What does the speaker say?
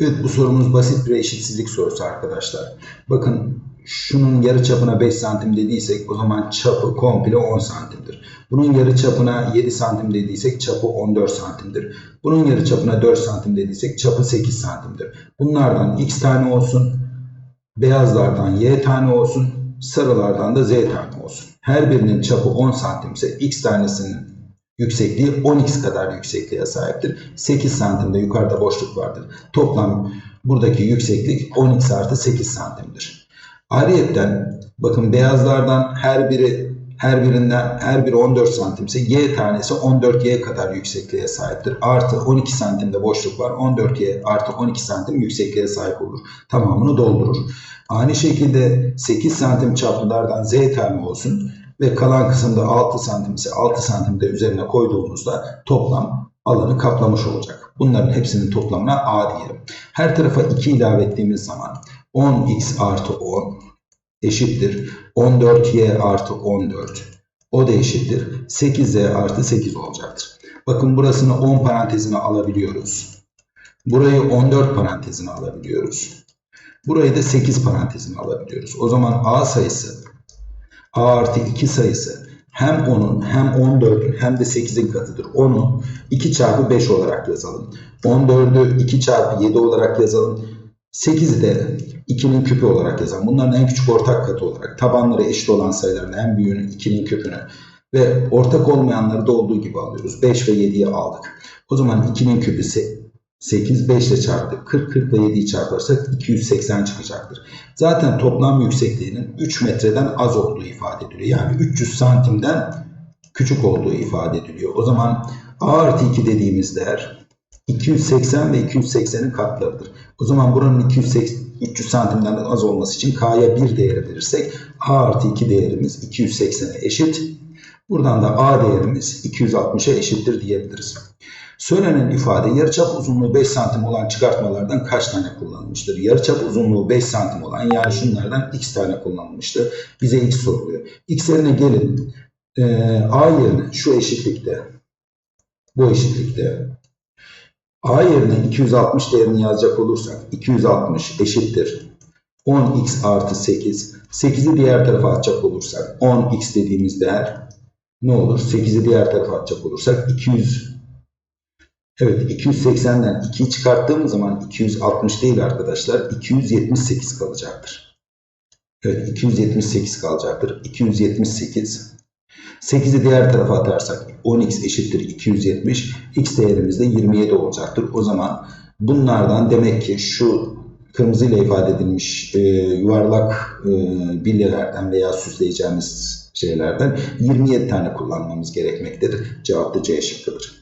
Evet bu sorumuz basit bir eşitsizlik sorusu arkadaşlar. Bakın şunun yarı çapına 5 santim dediysek o zaman çapı komple 10 santimdir. Bunun yarı çapına 7 santim dediysek çapı 14 santimdir. Bunun yarı çapına 4 santim dediysek çapı 8 santimdir. Bunlardan x tane olsun, beyazlardan y tane olsun, sarılardan da z tane olsun. Her birinin çapı 10 santimse x tanesinin yüksekliği 10x kadar yüksekliğe sahiptir. 8 santimde yukarıda boşluk vardır. Toplam buradaki yükseklik 10x artı 8 santimdir. Ayrıyeten bakın beyazlardan her biri her birinden her biri 14 santimse y tanesi 14y kadar yüksekliğe sahiptir. Artı 12 santimde boşluk var. 14y artı 12 santim yüksekliğe sahip olur. Tamamını doldurur. Aynı şekilde 8 santim çaplılardan z tane olsun ve kalan kısımda 6 santim ise 6 santimde üzerine koyduğumuzda toplam alanı kaplamış olacak. Bunların hepsinin toplamına a diyelim. Her tarafa 2 ilave ettiğimiz zaman 10x artı 10 eşittir 14y artı 14 o da eşittir 8z artı 8 olacaktır. Bakın burasını 10 parantezine alabiliyoruz. Burayı 14 parantezine alabiliyoruz. Burayı da 8 parantezine alabiliyoruz. O zaman a sayısı a artı 2 sayısı hem 10'un hem 14'ün hem de 8'in katıdır. 10'u 2 çarpı 5 olarak yazalım. 14'ü 2 çarpı 7 olarak yazalım. 8'i de 2'nin küpü olarak yazalım. Bunların en küçük ortak katı olarak tabanları eşit olan sayıların en büyüğünün 2'nin küpünü ve ortak olmayanları da olduğu gibi alıyoruz. 5 ve 7'yi aldık. O zaman 2'nin küpü 8, 5 ile çarptık. 40, 40 ile 7'yi çarparsak 280 çıkacaktır. Zaten toplam yüksekliğinin 3 metreden az olduğu ifade ediliyor. Yani 300 santimden küçük olduğu ifade ediliyor. O zaman A artı 2 dediğimiz değer 280 ve 280'in katlarıdır. O zaman buranın 280, 300 santimden az olması için K'ya 1 değeri verirsek A artı 2 değerimiz 280'e eşit. Buradan da A değerimiz 260'a eşittir diyebiliriz. Söylenen ifade yarıçap uzunluğu 5 santim olan çıkartmalardan kaç tane kullanılmıştır? Yarıçap uzunluğu 5 santim olan yani şunlardan x tane kullanılmıştır. Bize x soruluyor. X yerine gelin. Ee, A yerine şu eşitlikte bu eşitlikte A yerine 260 değerini yazacak olursak 260 eşittir 10x artı 8. 8'i diğer tarafa atacak olursak 10x dediğimiz değer ne olur? 8'i diğer tarafa atacak olursak 200 Evet 280'den 2'yi çıkarttığımız zaman 260 değil arkadaşlar 278 kalacaktır. Evet 278 kalacaktır. 278 8'i diğer tarafa atarsak 10x eşittir 270. X değerimiz de 27 olacaktır. O zaman bunlardan demek ki şu kırmızıyla ifade edilmiş e, yuvarlak e, bilyelerden veya süsleyeceğimiz şeylerden 27 tane kullanmamız gerekmektedir. Cevap da C şıkkıdır.